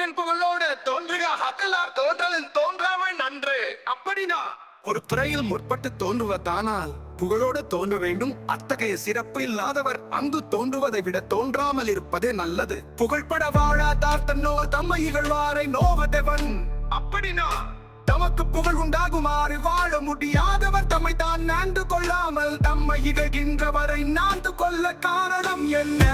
தோன்றின் புகழோடு தோன்றுக அகலார் தோன்றலின் தோன்றாமல் நன்று. அப்படினா ஒரு துறையில் முற்பட்டு தோன்றுவதானால் புகழோடு தோன்ற வேண்டும். அத்தகைய சிறப்பு இல்லாதவர் அங்கு தோன்றுவதை விட தோன்றாமல் இருப்பதே நல்லது. புகழ்பட வாழாதார் தன்னோ தம்மை இகழ்வாரை நோவதவன். அப்படினா தமக்கு புகழ் உண்டாகுமாறு வாழ முடியாதவர் தம்மை தான் நான்கு கொள்ளாமல் தம்மை இகழ்கின்றவரை நான்கு கொள்ள காரணம் என்ன?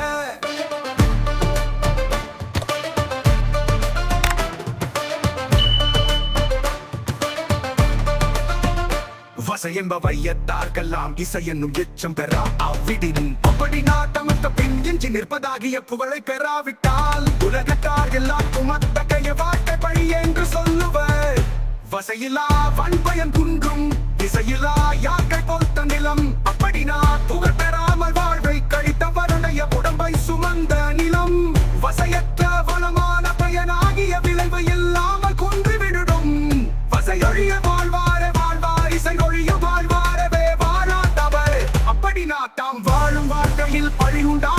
வசை என்ப வையத்தார்கெல்லாம் இசை என்னும் எச்சம் பெறா. அவ்விடினும் அப்படி நாட்டமத்த பின் எஞ்சி நிற்பதாகிய புகழை பெறாவிட்டால் உலகத்தார் குமத்த அத்தகைய வாழ்க்கை பழி என்று சொல்லுவர். வசையிலா வன்பயன் குன்றும் இசையிலா யாக்கை பொறுத்த நிலம் அப்படி நான் வாழ்க்கையில்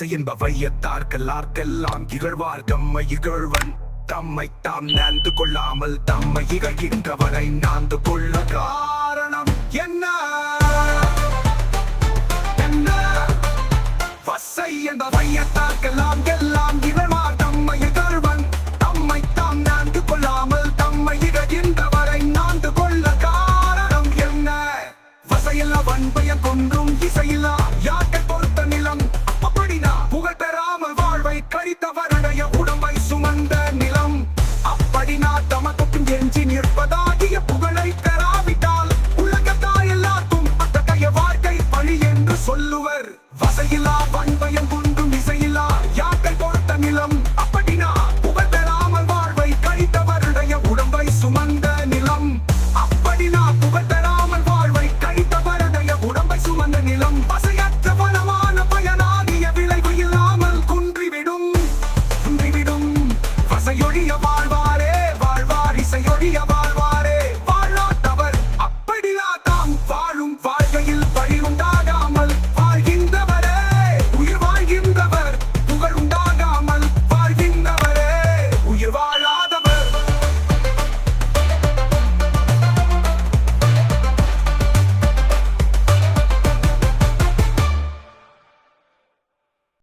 ஆசை என்ப வையத்தார்க்கெல்லார்க்கெல்லாம் இகழ்வார் தம்மை இகழ்வன். தம்மை தாம் நான்ந்து கொள்ளாமல் தம்மை இகழ்கின்றவரை நான்ந்து கொள்ள காரணம் என்ன? என்ன? வசை என்ப வையத்தார்க்கெல்லாம் எல்லாம் இகழ்வார் தம்மை இகழ்வன். தம்மை தாம் நான்ந்து கொள்ளாமல் தம்மை இகழ்கின்றவரை நான்ந்து கொள்ள காரணம் என்ன? வசையில்லா வன்பைய கொன்றும் இசையில்லா யார் என்பதாகிய புகழை பெறாவிட்டால் உலகத்தாய் எல்லாத்தும் அத்தகைய வாழ்க்கை வழி என்று சொல்லுவர். வசையில்லா வண்டி